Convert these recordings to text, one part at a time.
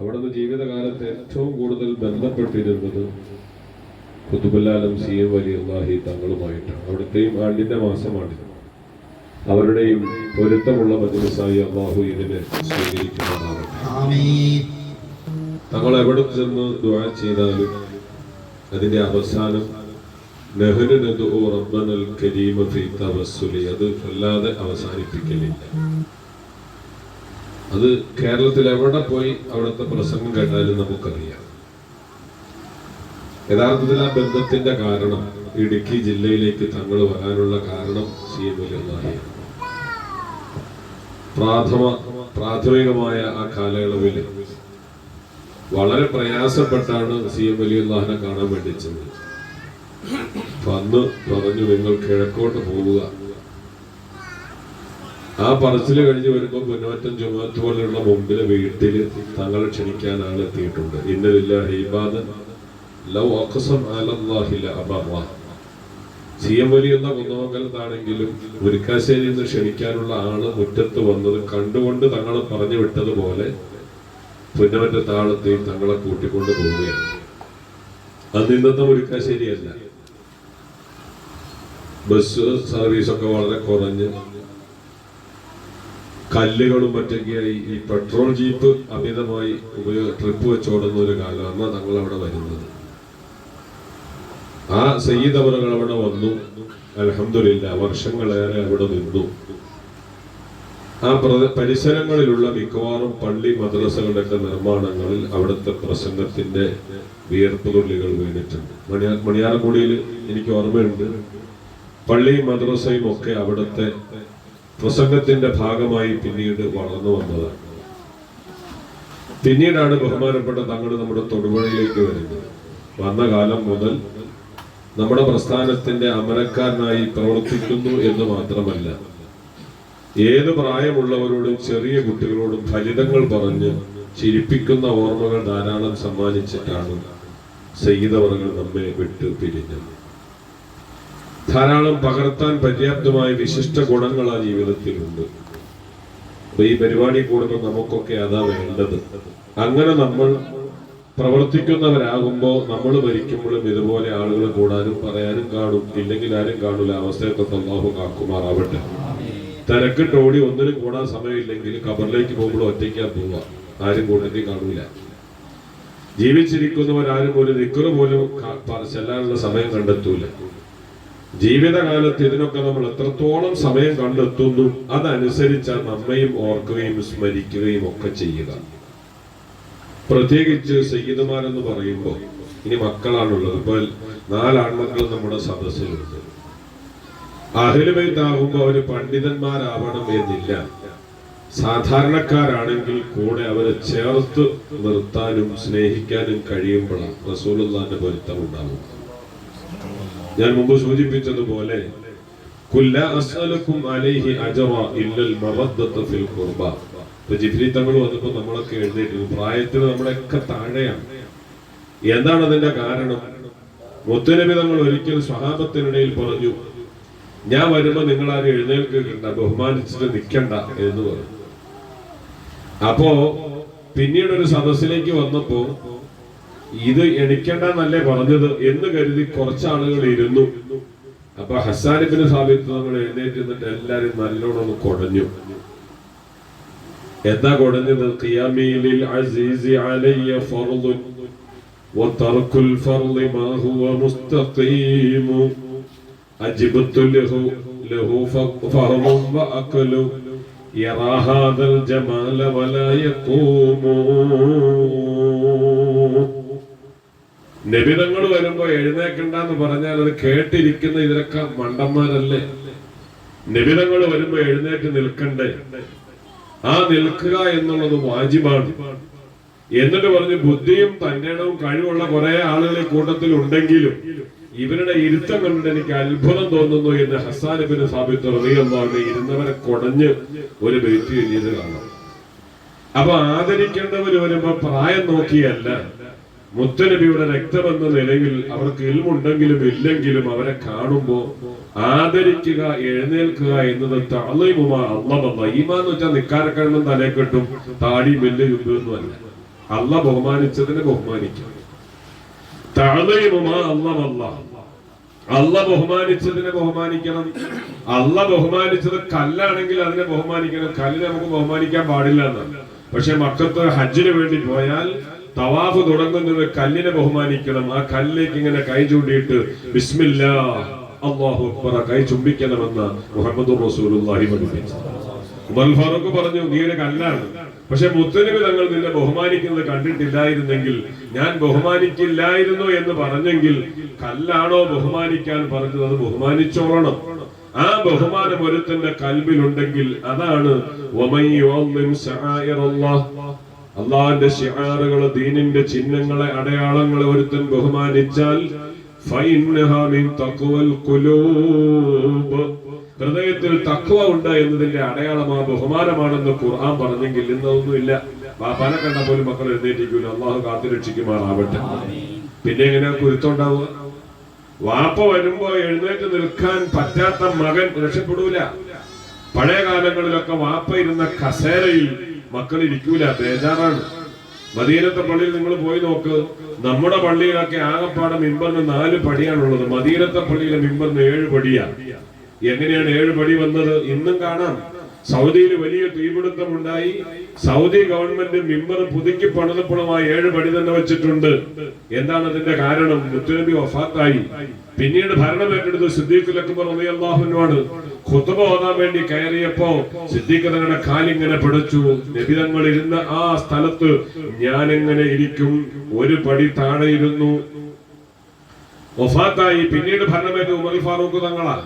അവിടുന്ന് ജീവിതകാലത്ത് ഏറ്റവും കൂടുതൽ ബന്ധപ്പെട്ടിരുന്നത് കുത്തുബുല്ലാലം സി എം വലി അള്ളാഹി തങ്ങളുമായിട്ടാണ്. അവിടുത്തെയും ആണ്ടിന്റെ മാസമാണിത്. അവരുടെയും പൊരുത്തമുള്ള മജലിസായി അള്ളാഹു ഇതിനെ സ്വീകരിക്കുന്നതാണ് തങ്ങൾ എവിടെ ചെന്ന് ദുആ ചെയ്താലും അതിന്റെ അവസാനം റബ്ബനൽ കരീമ ഫീ തവസ്സുലി അത് വല്ലാതെ അവസാനിപ്പിക്കലില്ല. അത് കേരളത്തിൽ എവിടെ പോയി അവിടുത്തെ പ്രസംഗം കേട്ടാലും നമുക്കറിയാം. യഥാർത്ഥത്തിൽ ആ ബന്ധത്തിന്റെ കാരണം ഇടുക്കി ജില്ലയിലേക്ക് തങ്ങൾ വരാനുള്ള കാരണം സി എം വലിയ പ്രാഥമ പ്രാഥമികമായ ആ കാലയളവിൽ വളരെ പ്രയാസപ്പെട്ടാണ് സി എം വലിയ കാണാൻ വേണ്ടി ചെന്നത്. അന്ന് പറഞ്ഞു നിങ്ങൾ കിഴക്കോട്ട് പോവുക. ആ പറച്ചിൽ കഴിഞ്ഞ് വരുമ്പോൾ പുന്നമറ്റം ജുമാത്ത് പോലെയുള്ള മുമ്പിലെ വീട്ടിൽ തങ്ങളെ ക്ഷണിക്കാൻ ആൾ എത്തിയിട്ടുണ്ട്. ഇന്നലില്ല ഹൈബാദ് ലൗ അഖസം അലല്ലാഹില അബർവ വലി എന്ന കുന്നമംഗലത്താണെങ്കിലും മുരിക്കാശ്ശേരിയിൽ നിന്ന് ക്ഷണിക്കാനുള്ള ആൾ മുറ്റത്ത് വന്നത് കണ്ടുകൊണ്ട് തങ്ങളെ പറഞ്ഞു വിട്ടതുപോലെ പുന്നമറ്റ താളത്തെയും തങ്ങളെ കൂട്ടിക്കൊണ്ട് പോവുകയാണ്. അന്ന് ഇന്നത്തെ മുരിക്കാശ്ശേരിയല്ല. ബസ് സർവീസൊക്കെ വളരെ കുറഞ്ഞ് കല്ലുകളും മറ്റൊക്കെയായി ഈ പെട്രോൾ ജീപ്പ് അമിതമായി ഉപയോഗ ട്രിപ്പ് വെച്ചോടുന്ന ഒരു കാലമാണ് തങ്ങൾ അവിടെ വരുന്നത്. ആ സയ്യിദ് അവറുകൾ അവിടെ വന്നു. അലഹമില്ല വർഷങ്ങളേറെ അവിടെ നിന്നു. ആ പരിസരങ്ങളിലുള്ള മിക്കവാറും പള്ളി മദ്രസകളുടെയൊക്കെ നിർമ്മാണങ്ങളിൽ അവിടുത്തെ പ്രസംഗത്തിന്റെ വിയർപ്പ് തുള്ളികൾ വീണിട്ടുണ്ട്. മണിയാ മണിയാറക്കുടിയിൽ എനിക്ക് ഓർമ്മയുണ്ട്. പള്ളിയും മദ്രസയും ഒക്കെ അവിടുത്തെ പ്രസംഗത്തിന്റെ ഭാഗമായി പിന്നീട് വളർന്നു വന്നതാണ് പിന്നീടാണ് ബഹുമാനപ്പെട്ട തങ്ങൾ നമ്മുടെ തൊടുപുഴയിലേക്ക് വരുന്നത്. വന്ന കാലം മുതൽ നമ്മുടെ പ്രസ്ഥാനത്തിന്റെ അമരക്കാരനായി പ്രവർത്തിക്കുന്നു എന്ന് മാത്രമല്ല ഏത് പ്രായമുള്ളവരോടും ചെറിയ കുട്ടികളോടും ഫലിതങ്ങൾ പറഞ്ഞ് ചിരിപ്പിക്കുന്ന ഓർമ്മകൾ ധാരാളം സമ്മാനിച്ചിട്ടാണ് സയ്യിദവറുകൾ നമ്മെ വിട്ടു പിരിഞ്ഞത് ധാരാളം പകർത്താൻ പര്യാപ്തമായ വിശിഷ്ട ഗുണങ്ങൾ ആ ജീവിതത്തിലുണ്ട്. അപ്പൊ ഈ പരിപാടി കൂടുമ്പോൾ നമുക്കൊക്കെ അതാ വേണ്ടത്. അങ്ങനെ നമ്മൾ പ്രവർത്തിക്കുന്നവരാകുമ്പോൾ നമ്മൾ മരിക്കുമ്പോഴും ഇതുപോലെ ആളുകൾ കൂടാനും പറയാനും കാണും. ഇല്ലെങ്കിൽ ആരും കാണൂല. അവസ്ഥയൊക്കെ തന്നാഹു കാക്കുമാറാവട്ടെ. തിരക്കിട്ട് ഓടി ഒന്നിനും കൂടാൻ സമയമില്ലെങ്കിൽ കബറിലേക്ക് പോകുമ്പോൾ ഒറ്റയ്ക്കാ പോവുക. ആരും കൂട്ടത്തിൽ കാണൂല. ജീവിച്ചിരിക്കുന്നവരാരും ഒരു നിക്കറ് പോലും ചെല്ലാനുള്ള സമയം കണ്ടെത്തൂല. ജീവിതകാലത്ത് ഇതിനൊക്കെ നമ്മൾ എത്രത്തോളം സമയം കണ്ടെത്തുന്നു അതനുസരിച്ച് നമ്മയും ഓർക്കുകയും സ്മരിക്കുകയും ഒക്കെ ചെയ്യുക. പ്രത്യേകിച്ച് സയ്യിദ്മാരെന്ന് പറയുമ്പോൾ ഇനി മക്കളാണുള്ളത്. ഇപ്പോൾ നാലാൺമക്കൾ നമ്മുടെ സദസ്സിലുണ്ട്. അഹിലുബൈത്താകുമ്പോൾ അവർ പണ്ഡിതന്മാരാവണം എന്നില്ല. സാധാരണക്കാരാണെങ്കിൽ കൂടെ അവരെ ചേർത്ത് നിർത്താനും സ്നേഹിക്കാനും കഴിയുമ്പോഴാണ് റസൂലുള്ളാന്റെ പൊരുത്തം ഉണ്ടാവും ഞാൻ മുമ്പ് സൂചിപ്പിച്ചതുപോലെ കുല്ല അസ്അലക്കും അലൈഹി അജറ ഇല്ലൽ മവദ്ദത ഫിൽ ഖുർബ. ഇപ്പൊ വന്നപ്പോൾ നമ്മളൊക്കെ എഴുന്നേറ്റ് പ്രായത്തിൽ നമ്മളൊക്കെ താഴെയാണ്. എന്താണ് അതിന്റെ കാരണം? മുത്തുനബി തങ്ങൾ ഒരിക്കൽ സ്വഹാബത്തിനിടയിൽ പറഞ്ഞു ഞാൻ വരുമ്പോ നിങ്ങൾ ആരും എഴുന്നേൽക്കണ്ട ബഹുമാനിച്ചിട്ട് നിൽക്കണ്ട എന്ന് പറഞ്ഞു. അപ്പോ പിന്നീട് ഒരു സദസ്സിലേക്ക് വന്നപ്പോ ഇത് എണിക്കണ്ടെന്നല്ലേ പറഞ്ഞത് എന്ന് കരുതി കുറച്ച് ആളുകൾ ഇരുന്നു അപ്പൊ ഹസാനിബിന് സാബിത്ത് നമ്മൾ എഴുന്നേറ്റ് നിന്നിട്ട് എല്ലാരും നല്ലോണം ഒന്ന് കുടഞ്ഞു എന്താ കുടഞ്ഞത് ഖിയാമിലിൽ അസീസി അലയ്യ ഫർളുൻ وترك الفرض ما هو مستقيم أجبت له له فهم وأكل يرى هذا الجمال ولا يقوم നബിതങ്ങൾ വരുമ്പോ എഴുന്നേക്കണ്ടെന്ന് പറഞ്ഞാൽ അത് കേട്ടിരിക്കുന്ന ഇതിലൊക്കെ മണ്ടന്മാരല്ലേ? നിബിധങ്ങൾ വരുമ്പോ എഴുന്നേറ്റ് നിൽക്കണ്ടേ? ആ നിൽക്കുക എന്നുള്ളത് വാജിബാണ്. എന്നിട്ട് പറഞ്ഞു ബുദ്ധിയും തന്റേടവും കഴിവുള്ള കുറെ ആളുകൾ കൂട്ടത്തിൽ ഉണ്ടെങ്കിലും ഇവരുടെ ഇരുത്തം കണ്ടിട്ട് എനിക്ക് അത്ഭുതം തോന്നുന്നു എന്ന് ഹസാനിബിന് സാബിത്ത് റളിയല്ലാഹു ഇരുന്നവരെ കൊടഞ്ഞ് ഒരു ബേറ്റ് എഴുതിയത് കാണാം. അപ്പൊ ആദരിക്കേണ്ടവർ വരുമ്പോ പ്രായം നോക്കിയല്ല. മുത്തനബിയുടെ രക്തമെന്ന നിലയിൽ അവർക്ക് ഇൽമുണ്ടെങ്കിലും ഇല്ലെങ്കിലും അവരെ കാണുമ്പോ ആദരിക്കുക എഴുന്നേൽക്കുക എന്നത് തളയുമാ ഈമാ ഈമാന്ന് വെച്ചാൽ നിക്കാരക്കണ്ണം തലേ കെട്ടും താടി മെല്ല് ചുമ്പൊന്നുമല്ല അല്ല ബഹുമാനിച്ചതിനെ ബഹുമാനിക്കണം അള്ള അല്ലമല്ല അല്ല ബഹുമാനിച്ചതിനെ ബഹുമാനിക്കണം. അല്ല ബഹുമാനിച്ചത് കല്ലാണെങ്കിൽ അതിനെ ബഹുമാനിക്കണം. കല്ലിനെ നമുക്ക് ബഹുമാനിക്കാൻ പാടില്ല എന്നാണ്. പക്ഷെ മക്കത്ത് ഹജ്ജിന് വേണ്ടി പോയാൽ തവാഫ് തുടങ്ങുന്നത് കല്ലിനെ ബഹുമാനിക്കണം. ആ കല്ലിലേക്ക് ഇങ്ങനെ കൈ ചൂണ്ടിയിട്ട് ബിസ്മില്ല അള്ളാഹു അക്ബറ കൈ ചുംബിക്കണമെന്ന് മുഹമ്മദ് ഉമർ ഫാറൂഖ് പറഞ്ഞു നീ ഒരു കല്ലാണ്. പക്ഷെ മുത്തലിബ് തങ്ങൾ നിന്നെ ബഹുമാനിക്കുന്നത് കണ്ടിട്ടില്ലായിരുന്നെങ്കിൽ ഞാൻ ബഹുമാനിക്കില്ലായിരുന്നു എന്ന് പറഞ്ഞെങ്കിൽ കല്ലാണോ ബഹുമാനിക്കാൻ പറഞ്ഞത്? അത് ബഹുമാനിച്ചോളണം. ആ ബഹുമാനം ഒരുത്തന്റെ കൽബിലുണ്ടെങ്കിൽ അതാണ് അള്ളാഹിന്റെ ഷിആറുകൾ ദീനിന്റെ ചിഹ്നങ്ങളെ അടയാളങ്ങളെ ഒരുത്തൻ ബഹുമാനിച്ചാൽ ഹൃദയത്തിൽ തക്വ ഉണ്ട് എന്നതിന്റെ അടയാളമാ ബഹുമാനമാണെന്ന് ഖുർആൻ പറഞ്ഞെങ്കിൽ ഇന്നൊന്നുമില്ല പല കണ്ട പോലും മക്കൾ എഴുന്നേറ്റിക്കൂല അള്ളാഹു കാത്തുരക്ഷിക്കുമാറാവട്ടെ പിന്നെ എങ്ങനെ കുരുത്തുണ്ടാവുക? വാപ്പ വരുമ്പോ എഴുന്നേറ്റ് നിൽക്കാൻ പറ്റാത്ത മകൻ രക്ഷപ്പെടൂല. പഴയ കാലങ്ങളിലൊക്കെ വാപ്പ ഇരുന്ന കസേരയിൽ മക്കൾ ഇരിക്കൂല ബേജാറാണ്. മദീനത്തെ പള്ളിയിൽ നിങ്ങൾ പോയി നോക്ക്. നമ്മുടെ പള്ളിയിലൊക്കെ ആകപ്പാടെ മിമ്പറിന് നാല് പടിയാണുള്ളത്. മദീനത്തെ പള്ളിയിലെ മിമ്പറിന് ഏഴ് പടിയാണ് എങ്ങനെയാണ് ഏഴ് പടി വന്നത്? ഇന്നും കാണാം. സൗദിയിൽ വലിയ തീപിടുത്തം ഉണ്ടായി സൗദി ഗവൺമെന്റ് മിമ്പർ പുതുക്കി പണിതപ്പണമായി ഏഴ് പടി തന്നെ വെച്ചിട്ടുണ്ട്. എന്താണ് അതിന്റെ കാരണം? മുത്തുനബി വഫാത്തായി. പിന്നീട് ഭരണം ഏറ്റെടുത്ത് സിദ്ദീഖ് അക്ബർ അള്ളാഹുനുമാണ് ഖുത്ബ ഓതാൻ വേണ്ടി കയറിയപ്പോ സിദ്ദീഖ് തങ്ങളുടെ കാലിങ്ങനെ പിടിച്ചു. നബിതങ്ങൾ ഇരുന്ന ആ സ്ഥലത്ത് ഞാൻ എങ്ങനെ ഇരിക്കും. ഒരു പടി താഴെ ഇരുന്നു. വഫാത്തായി. പിന്നീട് ഭരണമേറ്റ ഉമർ ഫാറൂഖ് തങ്ങളാ.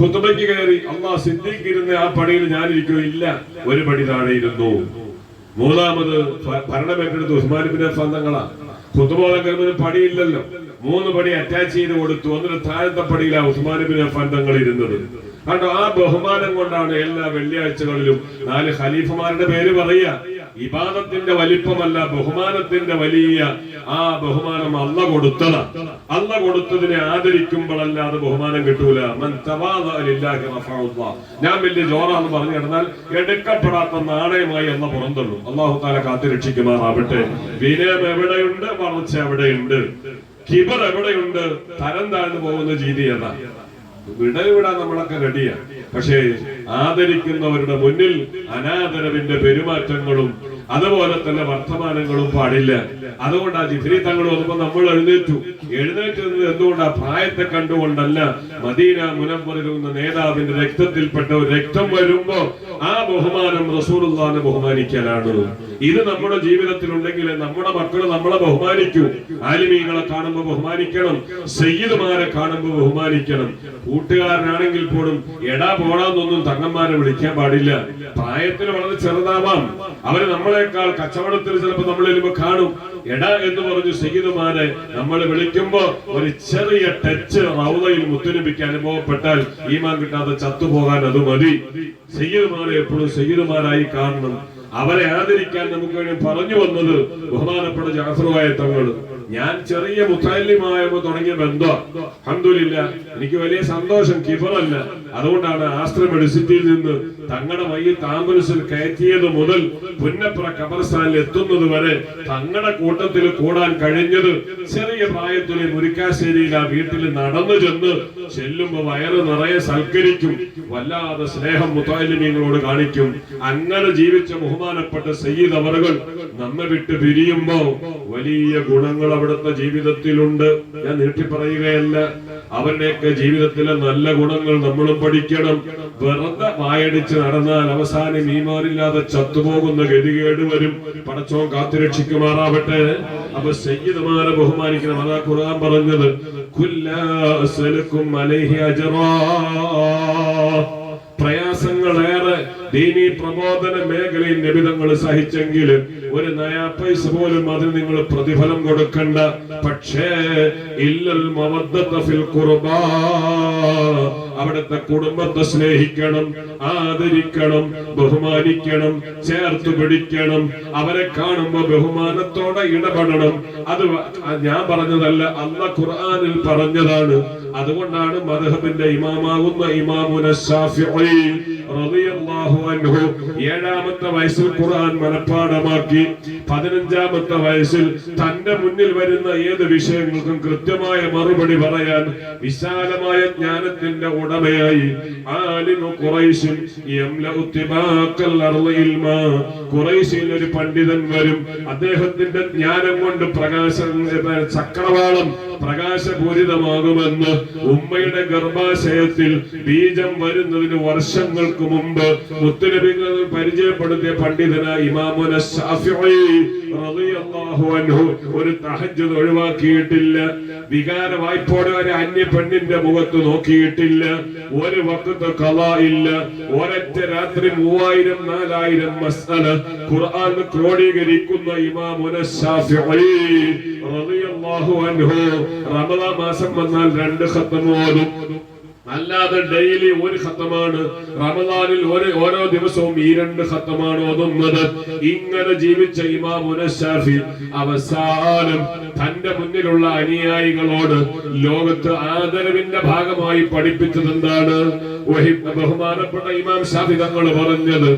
ഖുത്ബയ്ക്ക് കയറി അള്ളാ സിദ്ധിക്കിരുന്ന ആ പടിയിൽ ഞാനിരിക്കും ഇല്ല ഒരു പടി താഴെ ഇരുന്നു. മൂന്നാമത് ഭരണം ഏറ്റെടുത്തു ഉസ്മാൻ ബിൻ അഫ്ഫാൻ തങ്ങളാ. പടിയില്ലല്ലോ മൂന്ന് പടി അറ്റാച്ച് ചെയ്ത് കൊടുത്തു. എന്നിട്ട് താഴത്തെ പടിയിലാ ഉസ്മാൻ ബിൻ അഫ്ഫാൻ തങ്ങൾ ഇരുന്നത്. കണ്ടോ ആ ബഹുമാനം കൊണ്ടാണ് എല്ലാ വെള്ളിയാഴ്ചകളിലും നാല് ഖലീഫമാരുടെ പേര് പറയുക. ഇബാദത്തിന്റെ വലിപ്പമല്ല ബഹുമാനത്തിന്റെ വലിയ ആ ബഹുമാനം അല്ല കൊടുത്തതാ. അല്ല കൊടുത്തതിനെ ആദരിക്കുമ്പോഴല്ലാതെ ബഹുമാനം കിട്ടൂല. ഞാൻ വലിയ ജോറാന്ന് പറഞ്ഞു കിടന്നാൽ എടുക്കപ്പെടാത്ത നാണയമായി എന്ന പുറന്തള്ളും. അള്ളാഹു താല കാത്തു രക്ഷിക്കുമാറാവട്ടെ. വിനയം എവിടെയുണ്ട്? വളർച്ച എവിടെയുണ്ട്? കിബർ എവിടെയുണ്ട്? തരം താഴ്ന്നു പോകുന്ന രീതി ഏതാ? വിടവിടാൻ നമ്മളൊക്കെ റെഡിയാ പക്ഷേ ആദരിക്കുന്നവരുടെ മുന്നിൽ അനാദരവിന്റെ പെരുമാറ്റങ്ങളും അതുപോലെ തന്നെ വർത്തമാനങ്ങളും പാടില്ല. അതുകൊണ്ട് ആ ജിഫ്രി തങ്ങൾ വന്നപ്പോ നമ്മൾ എഴുന്നേറ്റു. എഴുന്നേറ്റത് എന്തുകൊണ്ടാ? പ്രായത്തെ കണ്ടുകൊണ്ടല്ല. മദീന മുനമ്പറിലുന്ന നേതാവിന്റെ രക്തത്തിൽപ്പെട്ട രക്തം വരുമ്പോ ആ ബഹുമാനം റസൂലുള്ളാഹിനെ ബഹുമാനിക്കാനാണ് ഇത് നമ്മുടെ ജീവിതത്തിൽ ഉണ്ടെങ്കിൽ നമ്മുടെ മക്കൾ നമ്മളെ ബഹുമാനിക്കൂ. ആലിമീങ്ങളെ കാണുമ്പോൾ ബഹുമാനിക്കണം. സയ്യിദ്മാരെ കാണുമ്പോൾ ബഹുമാനിക്കണം. കൂട്ടുകാരനാണെങ്കിൽ പോലും എടാ പോടാന്നൊന്നും തങ്ങന്മാരെ വിളിക്കാൻ പാടില്ല. പ്രായത്തിൽ വളരെ ചെറുതാവാം. അവർ നമ്മളെക്കാൾ കച്ചവടത്തിൽ ചിലപ്പോൾ നമ്മൾ കാണും. എടാ എന്ന് പറഞ്ഞു സയ്യിദുമാരെ നമ്മൾ വിളിക്കുമ്പോ ഒരു ചെറിയ ടച്ച് റൗദയിൽ മുത്തുനബിക്ക് അനുഭവപ്പെട്ടാൽ ഈമാൻ കിട്ടാതെ ചത്തുപോകാൻ അത് മതി. സയ്യിദുമാരെ എപ്പോഴും സയ്യിദുമാരായി കാണണം. അവരെ ആദരിക്കാൻ നമുക്ക് വേണ്ടി പറഞ്ഞു വന്നത് ബഹുമാനപ്പെട്ട ജാഫറുമായ തങ്ങൾ ഞാൻ ചെറിയ മുത്താലിമായപ്പോ തുടങ്ങിയ ബന്ധം. അഹമ്മദില്ല എനിക്ക് വലിയ സന്തോഷം. കിഫറല്ല അതുകൊണ്ടാണ് ആസ്ത്ര മെഡിസിറ്റിയിൽ നിന്ന് തങ്ങളുടെ മയ്യിൽ താമ്പുലസിൽ കയറ്റിയത് മുതൽ പുന്നപ്ര കബർസ്ഥാനിൽ എത്തുന്നത് വരെ തങ്ങളുടെ കൂട്ടത്തിൽ കൂടാൻ കഴിഞ്ഞത് ചെറിയ പ്രായത്തിൽ മുരിക്കാശ്ശേരിയിൽ ആ വീട്ടിൽ നടന്നു ചെന്ന് ചെല്ലുമ്പോ വയറ് നിറയെ സൽക്കരിക്കും. വല്ലാതെ സ്നേഹം മുത്താലിമീങ്ങളോട് കാണിക്കും. അങ്ങനെ ജീവിച്ച ബഹുമാനപ്പെട്ട സയ്യിദ് അവറുകൾ നമ്മെ വിട്ട് പിരിയുമ്പോ വലിയ ഗുണങ്ങൾ അവിടുത്തെ ജീവിതത്തിലുണ്ട്. ഞാൻ നീട്ടി പറയുകയല്ല അവരുടെയൊക്കെ ജീവിതത്തിലെ നല്ല ഗുണങ്ങൾ നമ്മളും പഠിക്കണം. വെറുതെ വായടിച്ച് നടന്നാൽ അവസാനം ഈമാനില്ലാതെ ചത്തുപോകുന്ന ഗതികേട് വരും. പടച്ചോൻ കാത്തുരക്ഷിക്കുമാറാവട്ടെ. അപ്പൊ സയ്യിദ്മാരെ ബഹുമാനിക്കണം അതാ ഖുർആൻ പറഞ്ഞത് കുല്ലാ ദീനീ പ്രബോധന മേഖലയിൽ നിബിതങ്ങൾ സഹിച്ചെങ്കിൽ ഒരു നയാ പൈസ പോലും അതിന് നിങ്ങൾ പ്രതിഫലം കൊടുക്കണ്ട. പക്ഷേ ഇല്ലൽ ഫിൽ ഖുർബാ. അവിടുത്തെ കുടുംബത്തെ സ്നേഹിക്കണം ആദരിക്കണം ബഹുമാനിക്കണം ചേർത്ത് പിടിക്കണം. അവരെ കാണുമ്പോ ബഹുമാനത്തോടെ ഇടപെടണം. അത് ഞാൻ പറഞ്ഞതല്ല അല്ല ഖുർആാനിൽ പറഞ്ഞതാണ്. അതുകൊണ്ടാണ് മദഹബിന്റെ ഇമാമാകുന്ന ഇമാമുന അൻഹു ഏഴാമത്തെ വയസ്സിൽ ഖുർആൻ മനഃപ്പാടമാക്കി പതിനഞ്ചാമത്തെ വയസ്സിൽ തന്റെ മുന്നിൽ വരുന്ന ഏത് വിഷയങ്ങൾക്കും കൃത്യമായ മറുപടി പറയാൻ വിശാലമായ ജ്ഞാനത്തിന്റെ ഉടമയായി ആലിമു ഒരു പണ്ഡിതൻ വരും. അദ്ദേഹത്തിന്റെ ജ്ഞാനം കൊണ്ട് പ്രകാശം ചക്രവാളം പ്രകാശപൂരിതമാകുമെന്ന് ഉമ്മയുടെ ഗർഭാശയത്തിൽ ബീജം വരുന്നതിന് വർഷങ്ങൾക്ക് മുമ്പ് മുത്തുനബികൾ പരിചയപ്പെടുത്തിയ പണ്ഡിതനായ ഇമാമുന അൻഹു ഒരു തഹജ് ഒഴിവാക്കിയിട്ടില്ല. വികാര വായ്പോടെ ഒരു അന്യ പെണ്ണിന്റെ മുഖത്ത് നോക്കിയിട്ടില്ല. ഒരു വക്കത്ത് കഥ ഇല്ല. ഒരൊറ്റ രാത്രി മൂവായിരം നാലായിരം മസ്അല ഖുർആൻ ക്രോഡീകരിക്കുന്ന റമദാൻ മാസം വന്നാൽ രണ്ട് ഖത്തം ഓതും. അല്ലാതെ ഡെയിലി ഒരു ഖത്തമാണ്. റമദാനിൽ ഒരു ഓരോ ദിവസവും ഈ രണ്ട് ഖത്തമാണ് ഓതുന്നത് ഇങ്ങനെ ജീവിച്ച ഇമാമുന ഷാഫി അവസാനം തന്റെ മുന്നിലുള്ള അനുയായികളോട് ലോകത്ത് ആദരവിന്റെ ഭാഗമായി പഠിപ്പിച്ചത് എന്താണ്? ബഹുമാനപ്പെട്ട ഇമാം ഷാഫി തങ്ങൾ പറഞ്ഞത്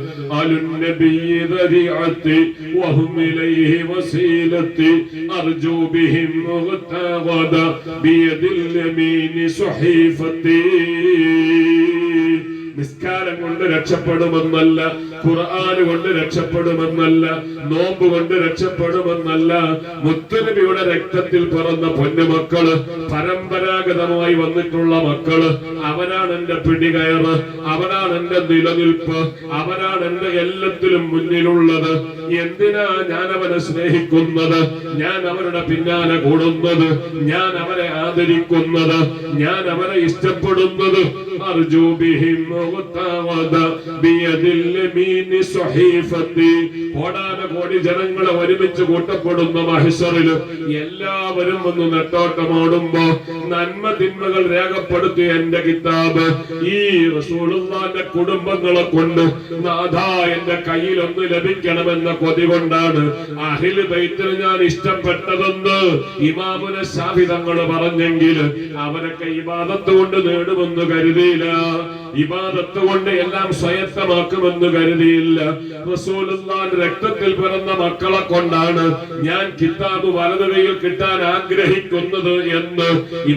ബിയദിൽ യമീനി സുഹീഫത്തി നിസ്കാരം കൊണ്ട് രക്ഷപ്പെടുമെന്നല്ല ഖുർആൻ കൊണ്ട് രക്ഷപ്പെടുമെന്നല്ല നോമ്പ് കൊണ്ട് രക്ഷപ്പെടുമെന്നല്ല മുത്തുനബിയുടെ രക്തത്തിൽ പിറന്ന പൊന്നുമക്കൾ പരമ്പരാഗതമായി വന്നിട്ടുള്ള മക്കൾ അവനാണ് എന്റെ പിടികയറ് അവനാണ് എന്റെ നിലനിൽപ്പ് അവനാണ് എന്റെ എല്ലാത്തിലും മുന്നിലുള്ളത്. എന്തിനാ ഞാൻ അവനെ സ്നേഹിക്കുന്നത്? ഞാൻ അവരുടെ പിന്നാലെ കൂടുന്നത്? ഞാൻ അവരെ ആദരിക്കുന്നത്? ഞാൻ അവരെ ഇഷ്ടപ്പെടുന്നത്? അർജു ബിഹിം മുഗ്തവദ ബിയദിൽ യമീനി സുഹീഫത്തി കോടാനകോടി ജനങ്ങളെ ഒരുമിച്ച് കൂട്ടപ്പെടുന്ന മഹ്ശറിൽ എല്ലാവരും ഒന്ന് നെട്ടോട്ടമോടുമ്പോ നന്മ തിന്മകൾ രേഖപ്പെടുത്തി എന്റെ കിതാബ്. ഈ റസൂലുള്ളാന്റെ കുടുംബങ്ങളെ കൊണ്ട് നാഥാ എന്റെ കയ്യിൽ ഒന്ന് ലഭിക്കണമെന്ന കൊതി കൊണ്ടാണ് അഹിൽ ബൈത്തിന് ഞാൻ ഇഷ്ടപ്പെട്ടതെന്ന് ഇമാമുന ശാഭിതങ്ങൾ പറഞ്ഞെങ്കിൽ അവരൊക്കെ ഇബാദത്ത് കൊണ്ട് നേടുമെന്ന് കരുതിയില്ല. ഇബാദത്ത് കൊണ്ട് എല്ലാം സ്വയത്തമാക്കുമെന്ന് കരുതിയില്ല. റസൂലുള്ളാന്റെ രക്തത്തിൽ പിറന്ന മക്കളെ കൊണ്ടാണ് ഞാൻ കിതാബ് വലതുകയിൽ കൈയിൽ കിട്ടാൻ ആഗ്രഹിക്കുന്നത് എന്ന്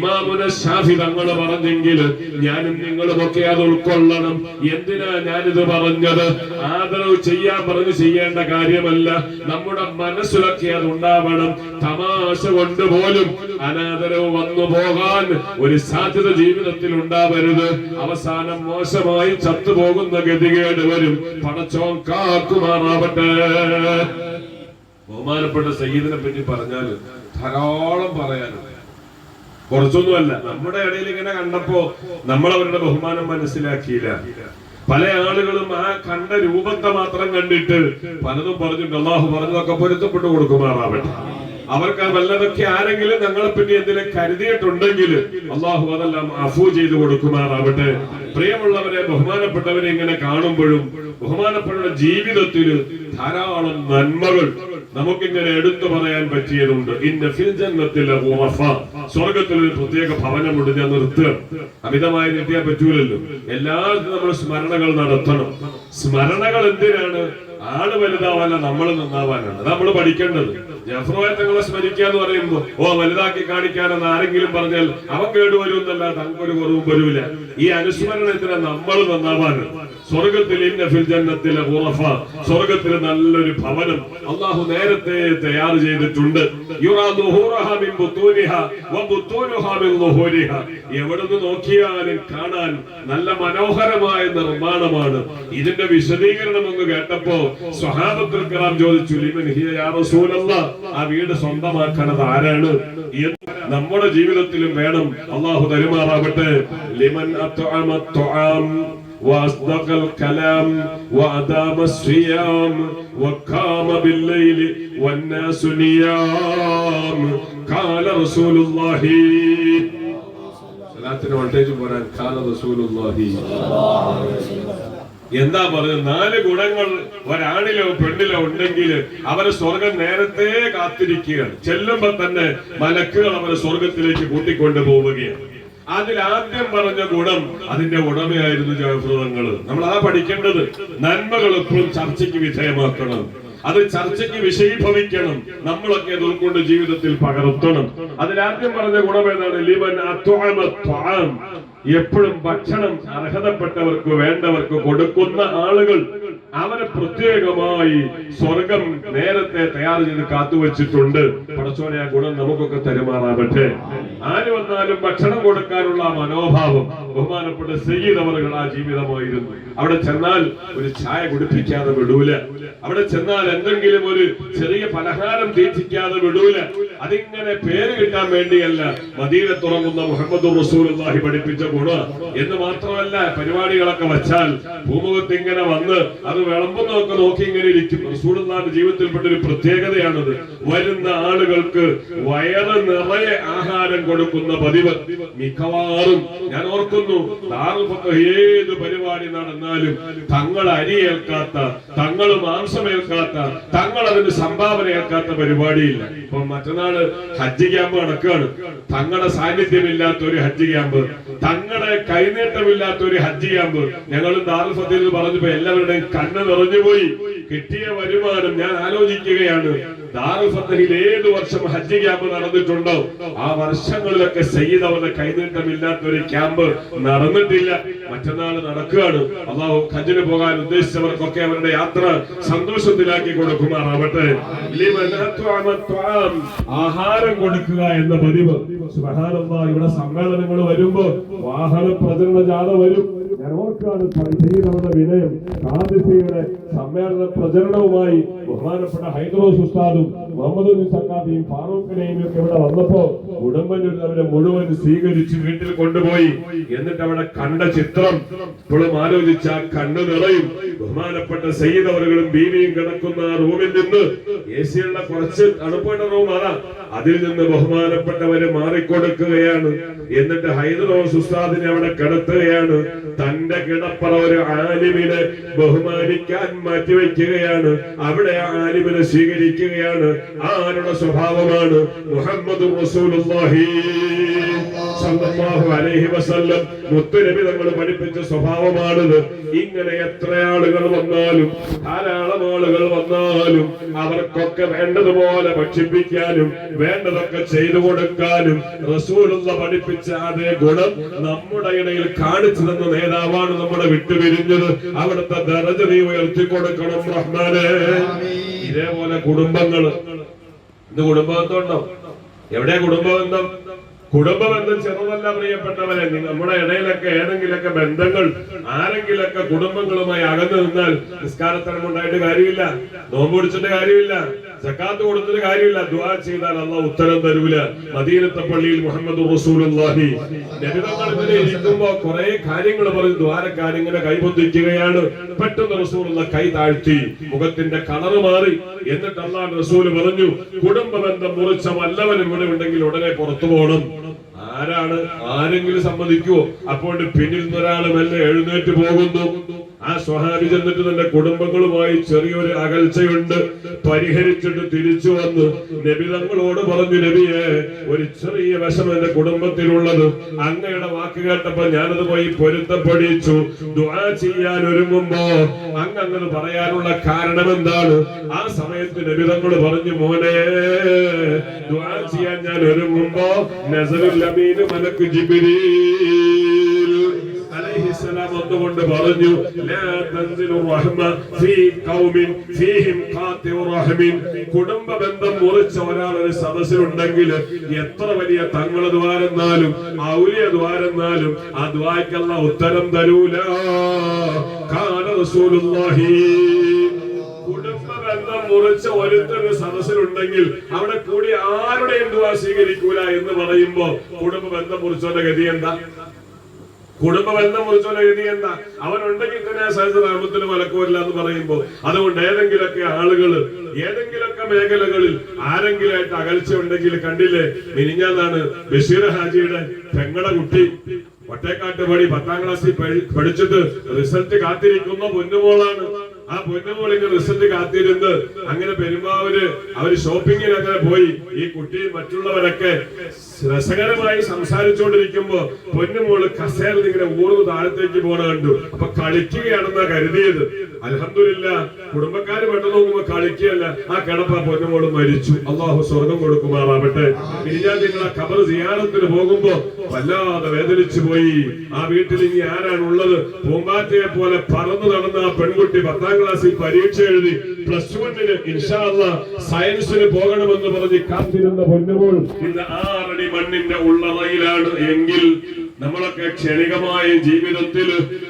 ഇമാമുന ഷാഫി തങ്ങൾ പറഞ്ഞെങ്കിൽ ഞാനും നിങ്ങളും ഒക്കെ അത് ഉൾക്കൊള്ളണം. എന്തിനാ ഞാനിത് പറഞ്ഞത്? ആദരവ് ചെയ്യാൻ പറഞ്ഞ് ചെയ്യേണ്ട കാര്യമല്ല. നമ്മുടെ മനസ്സിലൊക്കെ അത് ഉണ്ടാവണം. തമാശ കൊണ്ട് പോലും അനാദരവ് വന്നു പോകാൻ ഒരു സാധ്യത ജീവിതത്തിൽ ഉണ്ടാവരുത്. അവസാനം മോശമായി ചത്തുപോകുന്ന ഗതികേട് വരും. പടച്ചോൻ കാക്കുമാറാവട്ടെ. ബഹുമാനപ്പെട്ട സയ്യിദിനെ പറ്റി പറഞ്ഞാൽ ധാരാളം പറയാനുണ്ട്. കുറച്ചൊന്നുമല്ല. നമ്മുടെ ഇടയിൽ ഇങ്ങനെ കണ്ടപ്പോ നമ്മൾ അവരുടെ ബഹുമാനം മനസ്സിലാക്കിയില്ല. പല ആളുകളും ആ കണ്ട രൂപത്തെ മാത്രം കണ്ടിട്ട് പലതും പറഞ്ഞിട്ട് അള്ളാഹു പറഞ്ഞതൊക്കെ പൊരുത്തപ്പെട്ടു കൊടുക്കുമാറാവട്ടെ. അവർക്ക് വല്ലതൊക്കെ ആരെങ്കിലും ഞങ്ങളെ പറ്റി എന്തെങ്കിലും കരുതിയിട്ടുണ്ടെങ്കിൽ അള്ളാഹു അതെല്ലാം അഫു ചെയ്തു കൊടുക്കുമാറാവട്ടെ. പ്രിയമുള്ളവരെ ബഹുമാനപ്പെട്ടവരെ ഇങ്ങനെ കാണുമ്പോഴും ബഹുമാനപ്പെട്ട ജീവിതത്തിൽ ധാരാളം നന്മകൾ നമുക്കിങ്ങനെ എടുത്തു പറയാൻ പറ്റിയതുണ്ട്. ഇന്ന ഫിൽ ജന്നത്തിലെ ഉറഫ. സ്വർഗത്തിൽ ഒരു പ്രത്യേക ഭവനമുണ്ട് ഞാൻ നിർത്തുക. അമിതമായി നിർത്തിയാൻ പറ്റൂലല്ലോ. എല്ലാവർക്കും നമ്മൾ സ്മരണകൾ നടത്തണം. സ്മരണകൾ എന്തിനാണ്? ആൾ വലുതാവാനല്ല നമ്മൾ നന്നാവാനാണ്. നമ്മൾ പഠിക്കേണ്ടത്. ജഫ്രോയെ തങ്ങളെ സ്മരിക്കുക എന്ന് പറയുമ്പോൾ ഓ വലുതാക്കി കാണിക്കാനെന്ന് ആരെങ്കിലും പറഞ്ഞാൽ അവൻ കേടുവരുമെന്നല്ല തങ്ങൾക്കൊരു കുറവും വരൂല ഈ അനുസ്മരണത്തിന് നമ്മൾ നന്നാവാണ് സ്വർഗത്തിൽ ഇന്ന ഫിൽ ജന്നത്തിലെ ഉറഫ സ്വർഗത്തിൽ നല്ലൊരു ഭവനം അള്ളാഹു നേരത്തെ തയ്യാർ ചെയ്തിട്ടുണ്ട്. എവിടുന്ന് നോക്കിയാലും കാണാൻ നല്ല മനോഹരമായ നിർമ്മാണമാണ്. ഇതിന്റെ വിശദീകരണം ഒന്ന് കേട്ടപ്പോ സ്വഹാബത്തുൽ കലാം ചോദിച്ചു ലിമൻ ഹിയ യാ റസൂലല്ലാഹ് ആ വീട് സ്വന്തമാക്കണത് ആരാണ് എന്ന് നമ്മുടെ ജീവിതത്തിലും വേണം അള്ളാഹു തരുമാറാവട്ടെ ലിമൻ അത്അമ الطعام وأصدق الكلام وأدام الصيام وقام بالليل والناس نيام قال رسول الله സലാത്തിന് വോൾട്ടേജ് പോരാൻ കാല റസൂലുള്ളാഹി എന്താ പറയുന്നത് നാല് ഗുണങ്ങൾ ഒരാണിലോ പെണ്ണിലോ ഉണ്ടെങ്കിൽ അവരെ സ്വർഗം നേരത്തെ കാത്തിരിക്കുകയാണ്. ചെല്ലുമ്പോ തന്നെ മലക്കുകൾ അവരെ സ്വർഗത്തിലേക്ക് കൂട്ടിക്കൊണ്ടു പോവുകയാണ് അതിൽ ആദ്യം പറഞ്ഞ ഗുണം അതിന്റെ ഉടമയായിരുന്നു ജയപ്രദങ്ങൾ നമ്മൾ ആ പഠിക്കേണ്ടത് നന്മകൾ എപ്പോഴും ചർച്ചയ്ക്ക് വിധേയമാക്കണം. അത് ചർച്ചയ്ക്ക് വിഷയീഭവിക്കണം. നമ്മളൊക്കെ ഉൾക്കൊണ്ട് ജീവിതത്തിൽ പകർത്തണം. അതിലാദ്യം പറഞ്ഞ ഗുണം ഏതാണ്? ലിബൻ. എപ്പോഴും ഭക്ഷണം അർഹതപ്പെട്ടവർക്ക് വേണ്ടവർക്ക് കൊടുക്കുന്ന ആളുകൾ അവരെ പ്രത്യേകമായി സ്വർഗം നേരത്തെ തയ്യാർ ചെയ്ത് കാത്തുവച്ചിട്ടുണ്ട്. പടച്ചോനെ ആ ഗുണം നമുക്കൊക്കെ തരുമാറാവട്ടെ ആര് വന്നാലും ഭക്ഷണം കൊടുക്കാനുള്ള മനോഭാവം ബഹുമാനപ്പെട്ട സയ്യിദ് അവറുകൾ ആ ജീവിതമായിരുന്നു. അവിടെ ചെന്നാൽ ഒരു ചായ കുടിപ്പിക്കാതെ വിടൂല. അവിടെ ചെന്നാൽ എന്തെങ്കിലും ഒരു ചെറിയ പലഹാരം തീറ്റിക്കാതെ വിടൂല. അതിങ്ങനെ പേര് കിട്ടാൻ വേണ്ടിയല്ല മദീന തുറങ്ങുന്ന മുഹമ്മദ് റസൂൽ പഠിപ്പിച്ച ഗുണ എന്ന് മാത്രമല്ല പരിപാടികളൊക്കെ വച്ചാൽ ഭൂമുഖത്ത് ഇങ്ങനെ വന്ന് അത് വിളമ്പുന്നതൊക്കെ നോക്കി ഇങ്ങനെ ഇരിക്കും. റസൂലുള്ളാഹിന്റെ ജീവിതത്തിൽപ്പെട്ട ഒരു പ്രത്യേകതയാണത്. വരുന്ന ആളുകൾക്ക് വയറ് നിറയെ ആഹാരം കൊടുക്കുന്ന പതിവ് മിക്കവാറും ഞാൻ ഓർക്കുന്നു ഏത് പരിപാടി നടന്നാലും തങ്ങൾ അരിയേൽക്കാത്ത തങ്ങൾ മാംസമേൽക്കാത്ത തങ്ങൾ അതിന് സംഭാവന ഏൽക്കാത്ത പരിപാടിയില്ല. ഇപ്പൊ മറ്റന്നാൾ ഹജ്ജ് ക്യാമ്പ് നടക്കുകയാണ്. തങ്ങളുടെ സാന്നിധ്യമില്ലാത്ത ഒരു ഹജ്ജ് ക്യാമ്പ്. തങ്ങളുടെ കൈനീട്ടമില്ലാത്ത ഒരു ഹജ്ജ് ക്യാമ്പ് ഞങ്ങൾ ദാറുസത്തിൽ പറഞ്ഞപ്പോ എല്ലാവരുടെയും കണ്ണ് നിറഞ്ഞുപോയി. കിട്ടിയ വരുമാനം ഞാൻ ആലോചിക്കുകയാണ്. ദാറുൽ ഫത്തഹിൽ ഏത് വർഷം ഹജ്ജ് ക്യാമ്പ് നടന്നിട്ടുണ്ടോ? ആ വർഷങ്ങളിലൊക്കെ സയ്യിദ് അവരുടെ കൈനീട്ടമില്ലാത്ത ഒരു ക്യാമ്പ് നടന്നിട്ടില്ല. മറ്റന്നാൾ നടക്കുകയാണ്. അള്ളാഹു ഹജ്ജിന് പോകാൻ ഉദ്ദേശിച്ചവർക്കൊക്കെ അവരുടെ യാത്ര സന്തോഷത്തിലാക്കി കൊടുക്കുമാറാവട്ടെ. ആഹാരം കൊടുക്കുക എന്ന പതിവ്. ഇവിടെ സമ്മേളനങ്ങൾ വരുമ്പോ വാഹന പ്രചരണ ജാഥ വരും. ഞാൻ ഓർക്കുകയാണ് ചെയ്യുന്നവരുടെ വിനയം ഗാന്ധിജിയുടെ സമ്മേളന പ്രചരണവുമായി ബഹുമാനപ്പെട്ട ഹൈദ്രോസ് ഉസ്താദും മുഹമ്മദ് സക്കാഫിയും ഫാറൂഖിനെയും ഒക്കെ ഇവിടെ വന്നപ്പോ ഉടമ്പന്നൂർ അവരെ മുഴുവൻ സ്വീകരിച്ച് വീട്ടിൽ കൊണ്ടുപോയി. എന്നിട്ട് അവിടെ കണ്ട ചിത്രം. ഇപ്പോഴും ആലോചിച്ച കണ്ണു നിറയും. ബഹുമാനപ്പെട്ട സയ്യിദ് അവരുകളും ബീവിയും കിടക്കുന്ന റൂമിൽ നിന്ന് എ സിയുള്ള കുറച്ച് തണുപ്പേണ്ട റൂമാണ് അതിൽ നിന്ന് ബഹുമാനപ്പെട്ടവര് മാറിക്കൊടുക്കുകയാണ്. എന്നിട്ട് ഹൈദറോസ് ഉസ്താദിനെ അവിടെ കിടത്തുകയാണ്. തന്റെ കിടപ്പറ ഒരു ആലിമിനെ ബഹുമാനിക്കാൻ മാറ്റിവെക്കുകയാണ്. അവിടെ ആ ആലിമിനെ സ്വീകരിക്കുകയാണ്. ആരുടെ സ്വഭാവമാണ് മുഹമ്മദ് മുത്തുനബി തങ്ങൾ പഠിപ്പിച്ച സ്വഭാവമാണിത്. ഇങ്ങനെ എത്ര ആളുകൾ വന്നാലും ധാരാളം ആളുകൾ വന്നാലും അവർക്കൊക്കെ വേണ്ടതുപോലെ ഭക്ഷിപ്പിക്കാനും വേണ്ടതൊക്കെ ചെയ്തു കൊടുക്കാനും റസൂലുള്ള പഠിപ്പിച്ച അതേ ഗുണം നമ്മുടെ ഇടയിൽ കാണിച്ചു തന്ന നേതാവാണ് നമ്മുടെ വിട്ടുപിരിഞ്ഞത്. അവിടുത്തെ ദരജ നീ ഉയർത്തി കൊടുക്കണം റഹ്മാനെ ഇതേപോലെ കുടുംബങ്ങൾ ഇന്ന് കുടുംബബന്ധം ഉണ്ടോ എവിടെയാ കുടുംബബന്ധം? കുടുംബബന്ധം ചെറുതല്ല പ്രിയപ്പെട്ടവരെ നമ്മുടെ ഇടയിലൊക്കെ ഏതെങ്കിലൊക്കെ ബന്ധങ്ങൾ ആരെങ്കിലൊക്കെ കുടുംബങ്ങളുമായി അകന്നു നിന്നാൽ നിസ്കാരത്തരം ഉണ്ടായിട്ട് കാര്യമില്ല നോമ്പ് പിടിച്ചിട്ട് കാര്യമില്ല. സക്കാത്ത് കൊടുത്തിട്ട് കാര്യമില്ല. ദുആ ചെയ്താൽ അള്ളാഹ് ഉത്തരം തരൂല. മദീനത്തെ പള്ളിയിൽ മുഹമ്മദ് റസൂലുള്ളാഹി. നബിതങ്ങൾ ഇങ്ങനെ ഇരിക്കുമ്പോ കുറെ കാര്യങ്ങൾ പറഞ്ഞ് ദ്വാരക്കാരിങ്ങനെ കൈബന്ധിക്കുകയാണ്. പെട്ടെന്ന് റസൂലുള്ള കൈ താഴ്ത്തി. മുഖത്തിന്റെ കളറ് മാറി. എന്നിട്ട് അള്ളാഹ് റസൂൽ പറഞ്ഞു കുടുംബ ബന്ധം മുറിച്ച വല്ലവൻ ഇവിടെ ഉണ്ടെങ്കിൽ ഉടനെ പുറത്തു പോകണം ആരാണ്? ആരെങ്കിലും സമ്മതിക്കുവോ? അപ്പോൾ പിന്നിൽ നിന്നൊരാൾ മെല്ലെ എഴുന്നേറ്റ് പോകുന്നു. ആ സ്വഹാബി ചെന്നിട്ട് തന്റെ കുടുംബങ്ങളുമായി ചെറിയൊരു അകൽച്ചയുണ്ട്. പരിഹരിച്ചിട്ട് തിരിച്ചു വന്ന്. നബി തങ്ങളോട് പറഞ്ഞു നബിയെ ഒരു ചെറിയ വശം എന്റെ കുടുംബത്തിലുള്ളത്. അങ്ങയുടെ വാക്ക് കേട്ടപ്പോ ഞാനത് പോയി പൊരുത്തപ്പെടിച്ചു. ദുആ ചെയ്യാൻ ഒരുങ്ങുമ്പോ അങ്ങ് അങ്ങനെ പറയാനുള്ള കാരണം എന്താണ്? ആ സമയത്ത് നബി തങ്ങൾ പറഞ്ഞു മോനെ ദുആ ചെയ്യാൻ ഞാൻ ഒരുങ്ങുമ്പോ നസറുൽ അമീന് മലക്ക് ജിബ്രീൽ പറഞ്ഞു ലാ റഹ്മ ഫീ ഫീഹിം കുടുംബ ബന്ധം മുറിച്ച ഒരാൾ ഒരു സദസ്സിലുണ്ടെങ്കിൽ എത്ര വലിയ തങ്ങൾ ദ്വാരെന്നാലും ഔലിയ ദ്വാരെന്നാലും ആ ദ്വായ്ക്കുള്ള ഉത്തരം തരൂല. കാന റസൂലുള്ളാഹി. മുറിച്ച ഒരുത്തൊരു സദസ്സിലുണ്ടെങ്കിൽ അവിടെ കൂടി ആരുടെ ദുവാ സ്വീകരിക്കൂല എന്ന് പറയുമ്പോ കുടുംബ ബന്ധം മുറിച്ചവന്റെ ഗതി എന്താ? കുടുംബ ബന്ധം എഴുതി എന്താ? അവനുണ്ടെങ്കിൽ തന്നെ സഹസ്രാമത്തിന് മലക്കൂരില്ല എന്ന് പറയുമ്പോ അതുകൊണ്ട് ഏതെങ്കിലൊക്കെ ആളുകൾ ഏതെങ്കിലൊക്കെ മേഖലകളിൽ ആരെങ്കിലായിട്ട് അകൽച്ച ഉണ്ടെങ്കിൽ കണ്ടില്ലേ? മിനിഞ്ഞാന്നാണ് ബഷീർ ഹാജിയുടെ പെങ്ങളെ കുട്ടി ഒറ്റക്കാട്ട് പടി പത്താം ക്ലാസ്സിൽ പഠി- പഠിച്ചിട്ട് റിസൾട്ട് കാത്തിരിക്കുന്ന പൊന്നുമോളാണ്. ആ പൊന്നുമോളിന്റെ റിസൾട്ട് കാത്തിരുന്ന് അങ്ങനെ പെരുമാവര് അവർ ഷോപ്പിങ്ങിന് അങ്ങനെ പോയി. ഈ കുട്ടിയും മറ്റുള്ളവരൊക്കെ രസകരമായി സംസാരിച്ചുകൊണ്ടിരിക്കുമ്പോ പൊന്നുമോൾ കസേരയിൽ ഇങ്ങനെ ഊർന്ന് താഴത്തേക്ക് പോണ കണ്ടു. അപ്പൊ കളിക്കുകയാണെന്നാ കരുതിയത്. അലഹമില്ല കുടുംബക്കാര് പെട്ടെന്ന് നോക്കുമ്പോ കളിക്കുകയല്ല. ആ കിടപ്പ പൊന്നുമോൾ മരിച്ചു. അള്ളാഹു സ്വർഗം കൊടുക്കുമാറാവട്ടെ. ഇനി ഞാൻ നിങ്ങളെ കബർ സിയാറത്തിന് പോകുമ്പോ വല്ലാതെ വേദനിച്ചു പോയി. ആ വീട്ടിൽ ഇനി ആരാണ് ഉള്ളത്? പൂമ്പാറ്റയെ പോലെ പറന്നു നടന്ന ആ പെൺകുട്ടി പത്താം ക്ലാസ്സിൽ പരീക്ഷ എഴുതി പ്ലസ് വണ്ണിന് ഇൻഷാല്ല സയൻസിന് പോകണമെന്ന് പറഞ്ഞ് കാത്തിരുന്ന പൊന്നുമോൾ ഇന്ന് ആറടി മണ്ണിന്റെ ഉള്ളറയിലാണ്. എങ്കിൽ നമ്മളൊക്കെ ക്ഷണികമായ ജീവിതത്തിൽ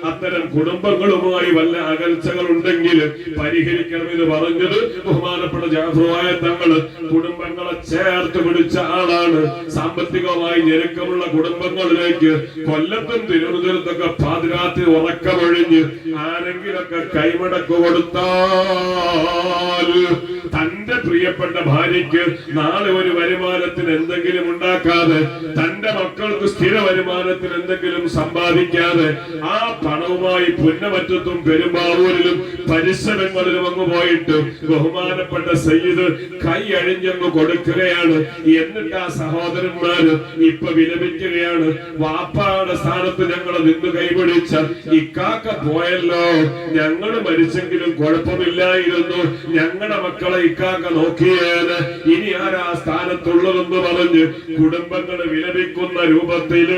അത്തരം കുടുംബങ്ങളുമായി വല്ല അകൽച്ചകൾ ഉണ്ടെങ്കിൽ പരിഹരിക്കണമെന്ന് പറഞ്ഞത് ബഹുമാനപ്പെട്ട ജാഫറുവായ തങ്ങൾ കുടുംബങ്ങളെ ചേർത്ത് പിടിച്ച ആളാണ്. സാമ്പത്തികമായി ഞെരുക്കമുള്ള കുടുംബങ്ങളിലേക്ക് കൊല്ലത്തും തിരുവനന്തപുരത്തൊക്കെ പാതിരാത്രി ഉറക്കമൊഴിഞ്ഞ് ആരെങ്കിലൊക്കെ കൈമടക്ക് കൊടുത്താൽ തന്റെ പ്രിയപ്പെട്ട ഭാര്യയ്ക്ക് നാളെ ഒരു വരുമാനത്തിന് എന്തെങ്കിലും ഉണ്ടാക്കാതെ തന്റെ മക്കൾക്ക് സ്ഥിര വരുമാനത്തിന് എന്തെങ്കിലും സമ്പാദിക്കാതെ ആ പണവുമായി പുന്നമറ്റത്തും പെരുമ്പാവൂരിലും പരിസരങ്ങളിലും അങ്ങ് പോയിട്ട് ബഹുമാനപ്പെട്ട സയ്യിദ് കൈ അഴിഞ്ഞങ്ങ് കൊടുക്കുകയാണ്. എന്നിട്ട് ആ സഹോദരന്മാര് ഇപ്പൊ വിലപിക്കുകയാണ്. വാപ്പാടെ സ്ഥാനത്ത് ഞങ്ങൾ നിന്ന് കൈപിടിച്ച ഇക്കാക്ക പോയല്ലോ. ഞങ്ങൾ മരിച്ചെങ്കിലും കുഴപ്പമില്ലായിരുന്നു. ഞങ്ങളുടെ മക്കളെ ഇക്കാക്ക നോക്കിയേന്. ഇനി ആരാ സ്ഥാനത്തുള്ളതെന്ന് പറഞ്ഞ് കുടുംബങ്ങളെ വിലപിക്കുന്ന രൂപത്തിൽ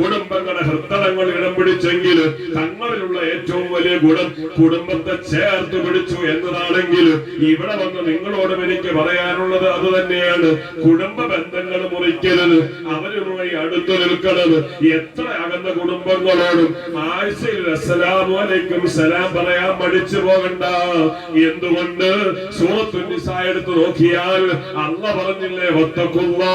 കുടുംബങ്ങളെ ഹൃത്തടങ്ങൾ ഇടം പിടിച്ചെങ്കിൽ തങ്ങളിലുള്ള ഏറ്റവും വലിയ ഗുണം കുടുംബത്തെ ചേർത്ത് പിടിച്ചു എന്നതാണെങ്കിൽ ഇവിടെ വന്ന് നിങ്ങളോടും എനിക്ക് പറയാനുള്ളത് അത് തന്നെയാണ്. കുടുംബ ബന്ധങ്ങൾ മുറിക്കരുത് അവരുമായി അടുത്തു നിൽക്കണത് എത്ര അകന്ന കുടുംബങ്ങളോടും ആഴ്ചയിൽ അസ്സലാമു അലൈക്കും സലാം പറയാൻ മടിച്ചു പോകണ്ട. എന്തുകൊണ്ട്? സൂറത്തു നിസാ എടുത്ത് നോക്കിയാൽ അല്ല പറഞ്ഞില്ലേ ഒത്തക്കുള്ളോ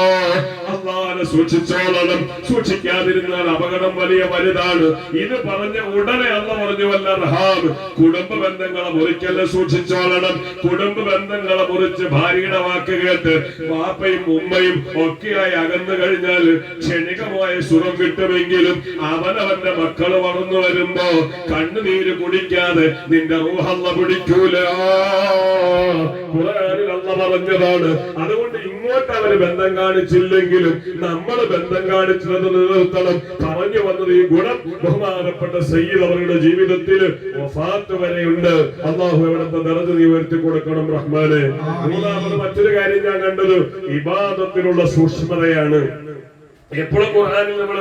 അള്ളാനെ സൂക്ഷിച്ചോളണം. സൂക്ഷിക്കാതിരുന്നാൽ അപകടം വലിയ വലുതാണ്. ഇത് പറഞ്ഞ ഉടനെ അല്ല പറഞ്ഞു വല്ല റഹാം കുടുംബ ബന്ധങ്ങളെ മുറിക്കല്ല സൂക്ഷിച്ചോളണം. കുടുംബ ബന്ധങ്ങളെ മുറിച്ച് ഭാര്യയുടെ വാക്ക് കേട്ട് വാപ്പയും ഉമ്മയും ഒക്കെയായി അകന്നു കഴിഞ്ഞാൽ ക്ഷണികമായ സുഖം കിട്ടുമെങ്കിലും അവനവന്റെ മക്കൾ വളർന്നു വരുമ്പോ കണ്ണുനീര് കുടിക്കാതെ നിന്റെ റൂഹല്ല പിടിക്കൂല. പറഞ്ഞതാണ്. അതുകൊണ്ട് ഇങ്ങോട്ട് അവർ ബന്ധം കാണിച്ചില്ലെങ്കിലും നമ്മൾ ബന്ധം കാണിച്ചത് നിലനിർത്തണം. പറഞ്ഞു വന്നത് ഈ ഗുണം ബഹുമാനപ്പെട്ട സയ്യിദ് അവരുടെ ജീവിതത്തിൽ വഫാത്ത് വരെയുണ്ട്. അള്ളാഹു എവിടത്തെ നിറഞ്ഞു നീ ഉയർത്തി കൊടുക്കണം റഹ്മാനെ. മൂന്നാമത് മറ്റൊരു കാര്യം ഞാൻ കണ്ടത് ഇബാദത്തിലുള്ള സൂക്ഷ്മതയാണ്. എപ്പോഴും ഖുർആനിൽ നമ്മൾ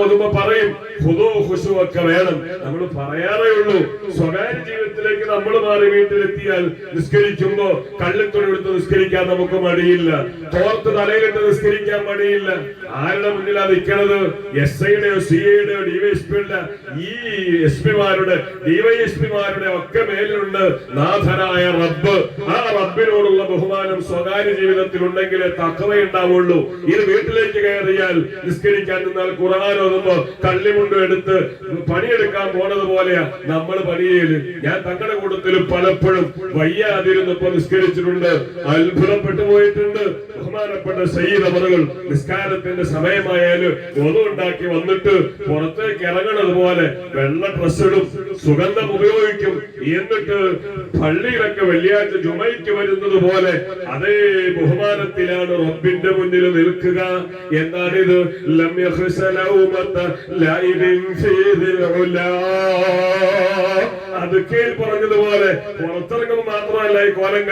ഓതുമ്പോ പറയും ഹുദോ ഹുസു ഒക്കെ വേണം. നമ്മൾ പറയാറേ ഉള്ളൂ. സ്വകാര്യ ജീവിതത്തിലേക്ക് നമ്മൾ മാറി വീട്ടിലെത്തിയാൽ നിസ്കരിക്കുമ്പോ കള്ളിത്തുണി എടുത്ത് നിസ്കരിക്കാൻ നമുക്ക് മടിയില്ല. തോർത്ത് തലയിലിട്ട് നിസ്കരിക്കാൻ മടിയില്ല. ആരുടെ മുന്നിലാ നിൽക്കണത് എസ് ഐയുടെയോ സി ഐയുടെയോ ഡിവൈഎസ്പിയുടെ ഈ എസ് പിമാരുടെ ഡിവൈഎസ്പിമാരുടെ ഒക്കെ മേലിലുണ്ട് നാഥനായ റബ്ബ്. ആ റബ്ബിനോടുള്ള ബഹുമാനം സ്വകാര്യ ജീവിതത്തിൽ ഉണ്ടെങ്കിലേ തക്കവയുണ്ടാവുള്ളൂ ഇത് വീട്ടിലേക്ക് കയറിയാൽ നിസ്കരിക്കാൻ നിന്നാൽ ഖുർആൻ ഓതുമ്പോ കള്ളിമുണ്ട് എടുത്ത് പണിയെടുക്കാൻ പോണത് പോലെയാ നമ്മൾ പണിയേൽ. ഞാൻ തങ്ങളുടെ കൂട്ടത്തിൽ പലപ്പോഴും വയ്യാതിരുന്നപ്പോ നിസ്കരിച്ചിട്ടുണ്ട്. അത്ഭുതപ്പെട്ടു പോയിട്ടുണ്ട്. ബഹുമാനപ്പെട്ട സയ്യിദ് നിസ്കാരത്തിന്റെ സമയമായാലും ഒന്നുണ്ടാക്കി വന്നിട്ട് പുറത്തേക്ക് ഇറങ്ങണത് പോലെ വെള്ള ഡ്രസ് ഇടും സുഗന്ധം ഉപയോഗിക്കും. എന്നിട്ട് പള്ളിയിലൊക്കെ വെള്ളിയാഴ്ച ജുമയ്ക്ക് വരുന്നത് പോലെ അതേ ബഹുമാനത്തിലാണ് റബ്ബിന്റെ മുന്നിൽ നിൽക്കുക. എന്താണിത് الوارد لم يخس لومة لائب في ذي العلا. അതൊക്കെയിൽ പറഞ്ഞതുപോലെ പുറത്തിറങ്ങുമ്പോൾ മാത്രമല്ല ഈ കോലം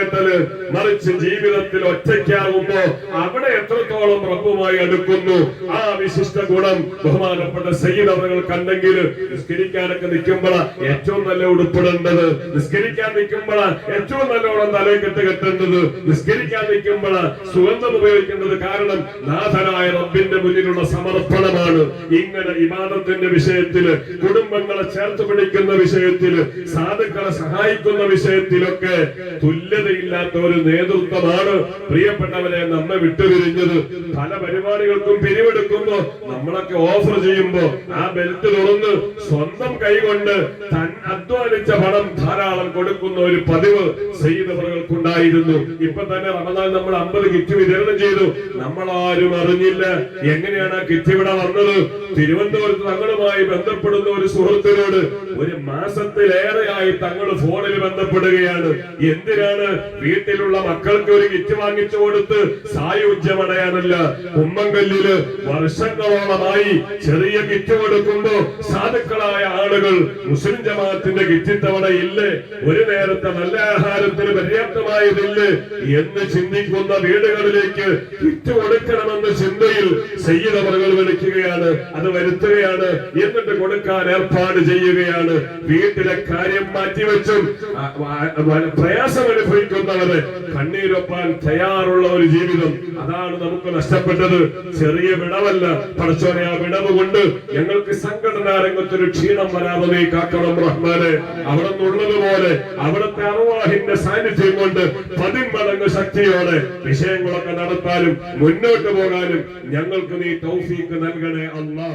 മറിച്ച് ജീവിതത്തിൽ ഒറ്റയ്ക്കാകുമ്പോ അവിടെ എത്രത്തോളം റബ്ബുമായി അടുക്കുന്നു ആ വിശിഷ്ട ഗുണം ബഹുമാനപ്പെട്ട സയ്യിദ് അവരങ്ങൾ കണ്ടെങ്കിൽ നിസ്കരിക്കാനൊക്കെ നിൽക്കുമ്പോൾ ഏറ്റവും നല്ല ഉടുപ്പിടേണ്ടത്. നിസ്കരിക്കാൻ നിൽക്കുമ്പോൾ ഏറ്റവും നല്ലോണം തലയിൽ കെട്ട് കെട്ടേണ്ടത്. നിസ്കരിക്കാൻ നിൽക്കുമ്പോൾ സുഗന്ധം ഉപയോഗിക്കേണ്ടത് കാരണം നാഥനായ റബ്ബിൻ റബ്ബിന്റെ മുന്നിലുള്ള സമർപ്പണമാണ്. ഇങ്ങനെ ഇമാനത്തിന്റെ വിഷയത്തിൽ കുടുംബങ്ങളെ ചേർത്ത് പിടിക്കുന്ന വിഷയത്തിൽ സാധുക്കളെ സഹായിക്കുന്ന വിഷയത്തിലൊക്കെ തുല്യതയില്ലാത്ത ഒരു നേതൃത്വമാണ് പ്രിയപ്പെട്ടവരെ നമ്മെ വിട്ടുപിരിഞ്ഞത്. പല പരിപാടികൾക്കും പിരിവെടുക്കുമ്പോ നമ്മളൊക്കെ ഓഫർ ചെയ്യുമ്പോ ആ ബെൽറ്റ് തുറന്ന് സ്വന്തം കൈകൊണ്ട് തൻ അധ്വാനിച്ച പണം ധാരാളം കൊടുക്കുന്ന ഒരു പതിവ് ചെയ്തവർക്കുണ്ടായിരുന്നു ഇപ്പൊ തന്നെ റമദാൻ നമ്മൾ അമ്പത് കിറ്റ് വിതരണം ചെയ്തു. നമ്മളാരും അറിഞ്ഞില്ല. എങ്ങനെയാണ് കിറ്റ് ഇവിടെ വന്നത്? തിരുവനന്തപുരത്ത് തങ്ങളുമായി ബന്ധപ്പെടുന്ന ഒരു സുഹൃത്തിനോട് ഒരു മാസത്തിലേറെയായി തങ്ങൾ ഫോണിൽ ബന്ധപ്പെടുകയാണ്. എന്തിനാണ് വീട്ടിലുള്ള മക്കൾക്ക് ഒരു കിറ്റ് വാങ്ങിച്ചു കൊടുത്ത് സായുജ്യമടയാനല്ല കുമ്മങ്കല്ലിൽ വർഷങ്ങളോളമായി ചെറിയ കിറ്റ് കൊടുക്കുമ്പോ സാധുക്കളായ ആളുകൾ മുസ്ലിം ജമാഅത്തിന്റെ കിറ്റിത്തവണ ഇല്ലേ? ഒരു നേരത്തെ നല്ല ആഹാരത്തിന് പര്യാപ്തമായതില്ലേ? എന്ന് ചിന്തിക്കുന്ന വീടുകളിലേക്ക് കിറ്റ് കൊടുക്കണമെന്ന ചിന്തയിൽ സയ്യിദവറുകൾ വിളിക്കുകയാണ് അത് വരുത്തുകയാണ് എന്നിട്ട് കൊടുക്കാൻ ഏർപ്പാട് ചെയ്യുകയാണ്. വീട്ടിലെ കാര്യം മാറ്റിവെച്ചും പ്രയാസം അനുഭവിക്കുന്നവര് കണ്ണീരൊപ്പാൻ തയ്യാറുള്ള ഒരു ജീവിതം. അതാണ് നമുക്ക് നഷ്ടപ്പെട്ടത്. ചെറിയ വിടവല്ല. പടച്ചോനെ ആ വിടവ് കൊണ്ട് ഞങ്ങൾക്ക് സംഘടനാ രംഗത്തൊരു ക്ഷീണം വരാതെ നീ കാക്കണം റഹ്മാനെ. അവിടെ നിന്നുള്ളതുപോലെ അവിടുത്തെ അറുവാഹിന്റെ സാന്നിധ്യം കൊണ്ട് പതിമടങ്ങ് ശക്തിയോടെ വിഷയങ്ങളൊക്കെ നടത്താനും മുന്നോട്ട് പോകാനും ഞങ്ങൾക്ക് നീ തൗഫീക്ക് നൽകണേ അല്ലാ